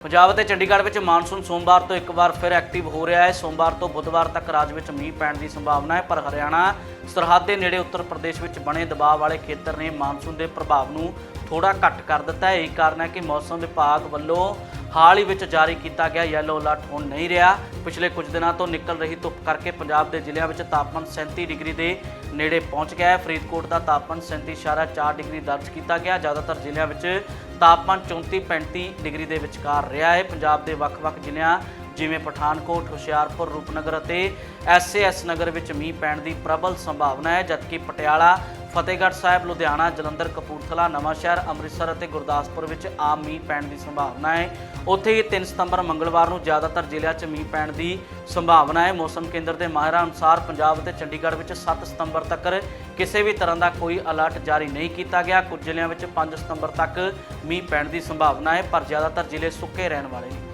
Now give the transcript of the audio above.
ਪੰਜਾਬ ਅਤੇ ਚੰਡੀਗੜ੍ਹ ਵਿੱਚ ਮਾਨਸੂਨ ਸੋਮਵਾਰ ਤੋਂ ਇੱਕ ਵਾਰ ਫਿਰ ਐਕਟਿਵ ਹੋ ਰਿਹਾ ਹੈ। ਸੋਮਵਾਰ ਤੋਂ ਬੁੱਧਵਾਰ ਤੱਕ ਰਾਜ ਵਿੱਚ ਮੀਂਹ ਪੈਣ ਦੀ ਸੰਭਾਵਨਾ ਹੈ, ਪਰ ਹਰਿਆਣਾ ਸਰਹੱਦ ਦੇ ਨੇੜੇ ਉੱਤਰ ਪ੍ਰਦੇਸ਼ ਵਿੱਚ ਬਣੇ ਦਬਾਅ ਵਾਲੇ ਖੇਤਰ ਨੇ ਮਾਨਸੂਨ ਦੇ ਪ੍ਰਭਾਵ ਨੂੰ ਥੋੜਾ ਘੱਟ ਕਰ ਦਿੱਤਾ ਹੈ। ਇਹ ਕਾਰਨ ਹੈ ਕਿ ਮੌਸਮ ਵਿਭਾਗ ਵੱਲੋਂ ਹਾਲ ਹੀ ਵਿੱਚ ਜਾਰੀ ਕੀਤਾ ਗਿਆ ਯੈਲੋ ਅਲਰਟ ਹੁਣ ਨਹੀਂ ਰਿਹਾ। ਪਿਛਲੇ ਕੁਝ ਦਿਨਾਂ ਤੋਂ ਨਿਕਲ ਰਹੀ ਧੁੱਪ ਕਰਕੇ ਪੰਜਾਬ ਦੇ ਜ਼ਿਲ੍ਹਿਆਂ ਵਿੱਚ ਤਾਪਮਾਨ 37 ਡਿਗਰੀ ਦੇ ਨੇੜੇ ਪਹੁੰਚ ਗਿਆ ਹੈ। ਫਰੀਦਕੋਟ ਦਾ ਤਾਪਮਾਨ 37.4 ਡਿਗਰੀ ਦਰਜ ਕੀਤਾ ਗਿਆ। ਜ਼ਿਆਦਾਤਰ ਜ਼ਿਲ੍ਹਿਆਂ ਵਿੱਚ ਤਾਪਮਾਨ 34-35 ਡਿਗਰੀ ਦੇ ਵਿਚਕਾਰ ਰਿਹਾ ਹੈ। ਪੰਜਾਬ ਦੇ ਵੱਖ-ਵੱਖ ਜ਼ਿਲ੍ਹਿਆਂ ਜਿਵੇਂ ਪਠਾਨਕੋਟ, ਹੁਸ਼ਿਆਰਪੁਰ, ਰੂਪਨਗਰ ਅਤੇ ਐਸਏਐਸ ਨਗਰ ਵਿੱਚ ਮੀਂਹ ਪੈਣ ਦੀ ਪ੍ਰਬਲ ਸੰਭਾਵਨਾ ਹੈ, ਜਦਕਿ ਪਟਿਆਲਾ ਫਤਿਹਗੜ੍ਹ ਸਾਹਿਬ, ਲੁਧਿਆਣਾ, ਜਲੰਧਰ, ਕਪੂਰਥਲਾ, ਨਵਾਂਸ਼ਹਿਰ, ਅੰਮ੍ਰਿਤਸਰ ਅਤੇ ਗੁਰਦਾਸਪੁਰ ਵਿੱਚ ਆਮ ਮੀਂਹ ਪੈਣ ਦੀ ਸੰਭਾਵਨਾ ਹੈ। ਉੱਥੇ ਹੀ 3 ਸਤੰਬਰ ਮੰਗਲਵਾਰ ਨੂੰ ਜ਼ਿਆਦਾਤਰ ਜ਼ਿਲ੍ਹਿਆਂ 'ਚ ਮੀਂਹ ਪੈਣ ਦੀ ਸੰਭਾਵਨਾ ਹੈ। ਮੌਸਮ ਕੇਂਦਰ ਦੇ ਮਾਹਿਰਾਂ ਅਨੁਸਾਰ ਪੰਜਾਬ ਅਤੇ ਚੰਡੀਗੜ੍ਹ ਵਿੱਚ 7 ਸਤੰਬਰ ਤੱਕ ਕਿਸੇ ਵੀ ਤਰ੍ਹਾਂ ਦਾ ਕੋਈ ਅਲਰਟ ਜਾਰੀ ਨਹੀਂ ਕੀਤਾ ਗਿਆ। ਕੁਝ ਜ਼ਿਲ੍ਹਿਆਂ ਵਿੱਚ 5 ਸਤੰਬਰ ਤੱਕ ਮੀਂਹ ਪੈਣ ਦੀ ਸੰਭਾਵਨਾ ਹੈ, ਪਰ ਜ਼ਿਆਦਾਤਰ ਜ਼ਿਲ੍ਹੇ ਸੁੱਕੇ ਰਹਿਣ ਵਾਲੇ ਨੇ।